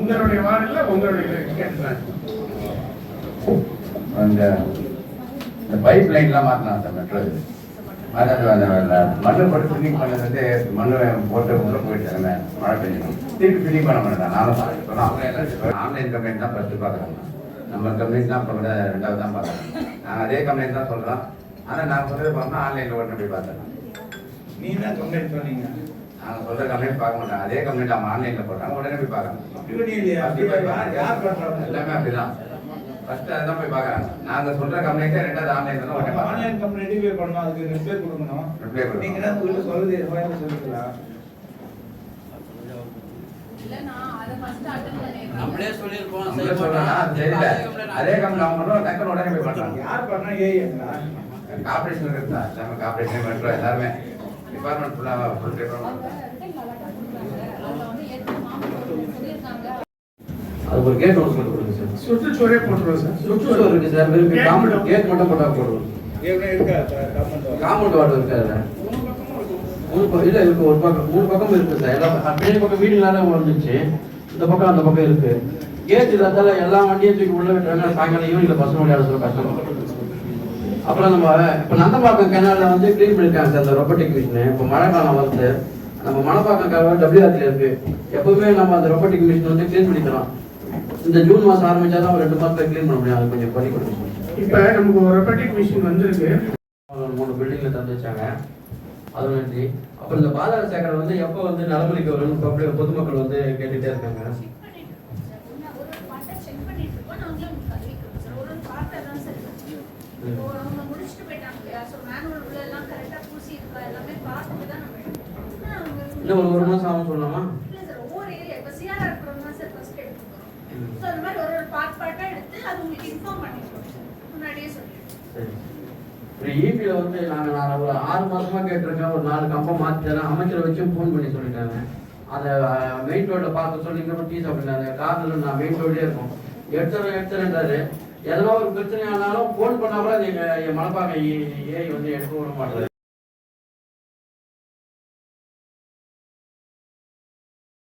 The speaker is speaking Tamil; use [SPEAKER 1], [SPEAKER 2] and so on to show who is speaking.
[SPEAKER 1] உங்களுடைய வார்டில் உங்களுடைய
[SPEAKER 2] அந்த இந்த பைப் லைன்லாம் மாற்றினான் சார் மெட்ரோ அந்த அந்த மண்ணு போட்டு ஃபில்லிங் பண்ணது வந்து மண்ணு போட்டு உள்ள போயிட்டு அந்த மழை பெஞ்சணும் திருப்பி ஃபில்லிங் பண்ண மாட்டேன். நானும் சொன்னேன் ஆன்லைன் ஆன்லைன் கம்பெனி தான் ஃபஸ்ட்டு பார்க்குறாங்க நம்ம கம்பெனி தான் இப்போ கூட ரெண்டாவது தான் பார்க்குறேன். நாங்கள் அதே கம்பெனி தான் சொல்கிறோம் ஆனால் நான் சொல்கிறது பார்த்தோம்னா ஆன்லைனில் உடனே போய் பார்த்தேன்
[SPEAKER 3] நீ தான் கம்ப்ளைண்ட் பண்ணீங்க.
[SPEAKER 2] நாங்கள் சொல்கிற கம்பெனி பார்க்க மாட்டோம் அதே கம்பெனி நம்ம ஆன்லைனில் போட்டாங்க உடனே போய்
[SPEAKER 3] பண்றாங்க
[SPEAKER 2] எல்லாமே அப்படிதான். ஃபர்ஸ்ட் அதான் போய் பார்க்குறாங்க. நாங்கள் சொல்கிற கம்பெனிக்கு ரெண்டாவது ஆன்லைன் தான் உடனே பார்க்குறாங்க.
[SPEAKER 3] ஆன்லைன் கம்பெனி ரெடி பண்ணணும். அதுக்கு ரிப்ளை கொடுக்கணும்.
[SPEAKER 2] Reply கொடுக்கணும்.
[SPEAKER 3] நீங்க தான் உள்ள சொல்லுது
[SPEAKER 4] பண்ணிடுறேன்.
[SPEAKER 5] நம்மளே
[SPEAKER 2] அது தெரியல. அதே கம்பெனி அவங்க பண்ணுறோம் டக்குனு உடனே போய் பண்ணுறாங்க
[SPEAKER 3] யார் பண்ணா ஏஐங்களா
[SPEAKER 2] கார்பரேஷன் எல்லாமே கார்பரேஷன் மெட்ரோ எல்லாருமே. டிபார்ட்மெண்ட் ஃபுல்லாக ஃபுல் டிபார்ட்மெண்ட்.
[SPEAKER 6] அது ஒரு கேட் ஒன்று போட்டு கொடுங்க சார்
[SPEAKER 1] சுற்றுச்சுவரே போட்டுருவோம் சார்
[SPEAKER 6] சுற்றுச்சுவர் இருக்கு சார் வெறும் காம்பவுண்ட் கேட் மட்டும் போட்டா போடுவோம் காம்பவுண்ட் வாட்டர் இருக்கு அதில் மூணு பக்கம் இல்லை இருக்கு ஒரு பக்கம். மூணு பக்கம் இருக்கு சார் எல்லா அப்படியே பக்கம் வீடுனால வந்துச்சு இந்த பக்கம் அந்த பக்கம் இருக்கு. கேட் இல்லாதால எல்லா வண்டியும் தூக்கி உள்ள விட்டுறாங்க. சாயங்காலம் ஈவினிங்ல பசங்க விளையாட சொல்ல கஷ்டம். அப்புறம் நம்ம இப்போ நந்தம்பாக்கம் கெனால வந்து க்ளீன் பண்ணிருக்காங்க சார் இந்த ரொபோட்டிக் மிஷின் இப்போ மழை காலம் வருது நம்ம மணப்பாக்கம் காலம் டபிள்யூஆர்ல இருக்கு. எப்பவுமே நம்ம அந்த ரொபோட்டிக் மிஷின் வந்து க்ளீன் பண்ணிக்கலாம் இந்த ஜூன் மாசம் ஆரம்பிச்சா தான் ஒரு ரெண்டு மாசத்துல க்ளீன் பண்ண முடியும். அது கொஞ்சம் பண்ணி கொடுங்க
[SPEAKER 1] இப்போ நமக்கு ஒரு ரொபோட்டிக் மிஷின் வந்திருக்கு.
[SPEAKER 6] மூணு பில்டிங்ல தந்து வச்சாங்க. அது நன்றி. அப்புறம் இந்த பாதாள சேகரை வந்து எப்போ வந்து நலமளிக்க வரும்னு பொதுமக்கள் வந்து கேட்டுட்டே இருக்காங்க.
[SPEAKER 4] சார். ஒரு ஒரு part அ check பண்ணிட்டு இருக்கோம். நாங்களே உங்களுக்கு அறிவிக்கிறோம் சார். ஒரு ஒரு part அ தான் சார் இருக்கு. இப்போ அவங்க முடிச்சுட்டு போயிட்டாங்க இல்லையா? So manual உள்ள எல்லாம் correct ஆ பூசி இருக்கா எல்லாமே பார்த்துட்டு தான் நம்ம எடுக்கணும். ஆனா அவங்க
[SPEAKER 6] இன்னும் ஒரு ஒரு மாசம் ஆகும் சொல்லலாமா
[SPEAKER 4] இல்ல சார், ஒவ்வொரு area, இப்ப CRR இருக்கிறவங்க தான் சார் first எடுக்க போறோம். So அந்த மாதிரி ஒரு ஒரு part part ஆ எடுத்து அது உங்களுக்கு inform பண்ணிடுவோம் சார். முன்னாடியே சொல்லிடுவோம்.
[SPEAKER 6] சரி ஒரு ஈபியில் வந்து நாங்கள் நான் ஒரு ஆறு மாசமா கேட்டிருக்கேன் ஒரு நாலு கம்பம் மாற்றி தரேன் அமைச்சரை வச்சு ஃபோன் பண்ணி சொல்லிட்டாங்க அதை மெயின் ரோட்டில் பார்க்க சொல்லி இங்கே டீ சாப்பிட்டாங்க காரில் நான் மெயின் ரோட்லேயே இருக்கும். எடுத்துறேன் எடுத்துறேன்றாரு எதனா ஒரு பிரச்சனை ஆனாலும் ஃபோன் பண்ணா கூட நீங்கள் என் மனப்பாங்க ஏஐ வந்து எடுக்க விட மாட்டாரு.